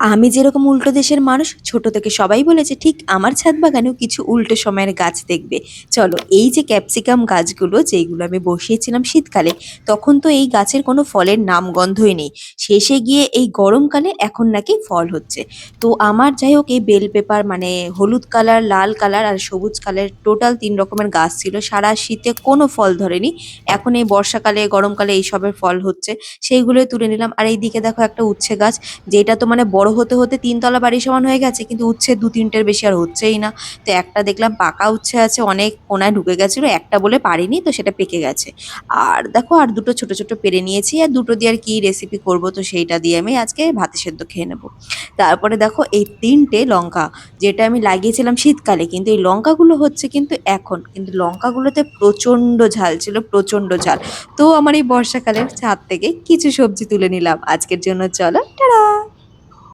আমি যেরকম উল্টো দেশের মানুষ, ছোট থেকে সবাই বলেছে, ঠিক আমার ছাদ বাগানেও কিছু উল্টো সময়ের গাছ দেখবে। চলো, এই যে ক্যাপসিকাম গাছগুলো যেগুলো আমি বসিয়েছিলাম শীতকালে, তখন তো এই গাছের কোনো ফলের নাম গন্ধই নেই। শেষে গিয়ে এই গরমকালে এখন নাকি ফল হচ্ছে। তো আমার যাই হোক, এই বেল পেপার মানে হলুদ কালার, লাল কালার আর সবুজ কালার টোটাল তিন রকমের গাছ ছিল। সারা শীতে কোনো ফল ধরেনি। এখন এই বর্ষাকালে, গরমকালে এইসবের ফল হচ্ছে। সেইগুলোই তুলে নিলাম। আর এইদিকে দেখো একটা উচ্ছে গাছ, যেটা তো মানে বড় হতে হতে তিনতলা বাড়ি সমান হয়ে গেছে, কিন্তু উচ্ছে দু তিনটের বেশি আর হচ্ছেই না। তো একটা দেখলাম পাকা উচ্ছে আছে, অনেক কোনায় ঢুকে গেছিল, একটা বলে পারিনি, তো সেটা পেকে গেছে। আর দেখো, আর দুটো ছোট ছোট পেরে নিয়েছি, আর দুটো দিয়ে আর কি রেসিপি করব, তো সেইটা দিয়ে আমি আজকে ভাতে সেদ্ধ খেয়ে নেব। তারপরে দেখো, এই তিনটে লঙ্কা, যেটা আমি লাগিয়েছিলাম শীতকালে, কিন্তু এই লঙ্কাগুলো হচ্ছে কিন্তু এখন, কিন্তু লঙ্কাগুলোতে প্রচণ্ড ঝাল ছিল, প্রচণ্ড ঝাল। তো আমার এই বর্ষাকালের ছাদ থেকে কিছু সবজি তুলে নিলাম। আজকের জন্য চলো